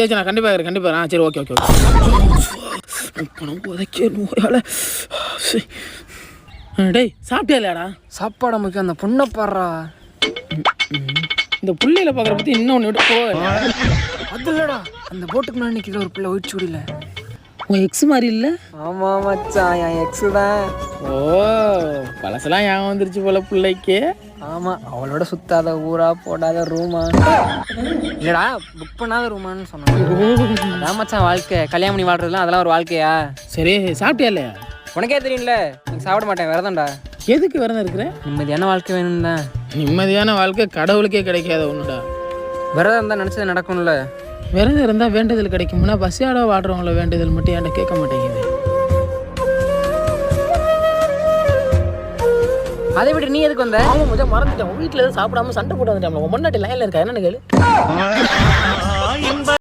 சரி நான் கண்டிப்பாக இருக்கிறேன் கண்டிப்பாக ஆ சரி ஓகே ஓகே ஓகே. பணம் உதைக்க நோயால. டேய் சாப்பிட்டியா இல்லையாடா சாப்பாடு முக்கியம் அந்த பொண்ணை பாடுறா. இந்த புள்ளையில பார்க்குற பற்றி இன்னொன்று விட்டு போ அது இல்லடா. அந்த போட்டுக்கு முன்னாடி நிற்கிற ஒரு பிள்ளை ஒயிட் சுடியில் உன் எக்ஸ் மாதிரி இல்லை? ஆமாம் மச்சான். என் எக்ஸு தான். ஓ பழசெல்லாம் ஞாபகம் வந்துருச்சு போல பிள்ளைக்கு. ஆமாம் அவளோட சுத்தாத ஊரா போடாத ரூமா. இல்லடா புக் பண்ணாத ரூமான்னு சொன்னான். அதான் மச்சான் வாழ்க்கை கல்யாணம் பண்ணி வாழ்றதுலாம் அதெல்லாம் ஒரு வாழ்க்கையா? சரி சாப்பிட்டியா இல்லையா? உனக்கே தெரியும்ல நீ சாப்பிட மாட்டேன் விரதம்டா. எதுக்கு விரதம் இருக்கிற? நிம்மதியான வாழ்க்கை வேணும் தான். நிம்மதியான வாழ்க்கை கடவுளுக்கே கிடைக்காத ஒன்றுடா விரதம் தான் நினச்சது நடக்கும்ல. விரதம் இருந்தால் வேண்டுதல் கிடைக்கும்னா பசியாட வாடுறவங்கள வேண்டுதல் மட்டும் என்கிட்ட கேட்க மாட்டேங்குது. அதை விட்டு நீ எதுக்கு வந்த? ஆமாம் மச்சான் மறந்துட்டேன். வீட்டுல எதுவும் சாப்பிடாம சண்டை போட்டு வந்துட்டேன். முன்னாடி லைனில் இருக்கா? என்னன்னு கேளு.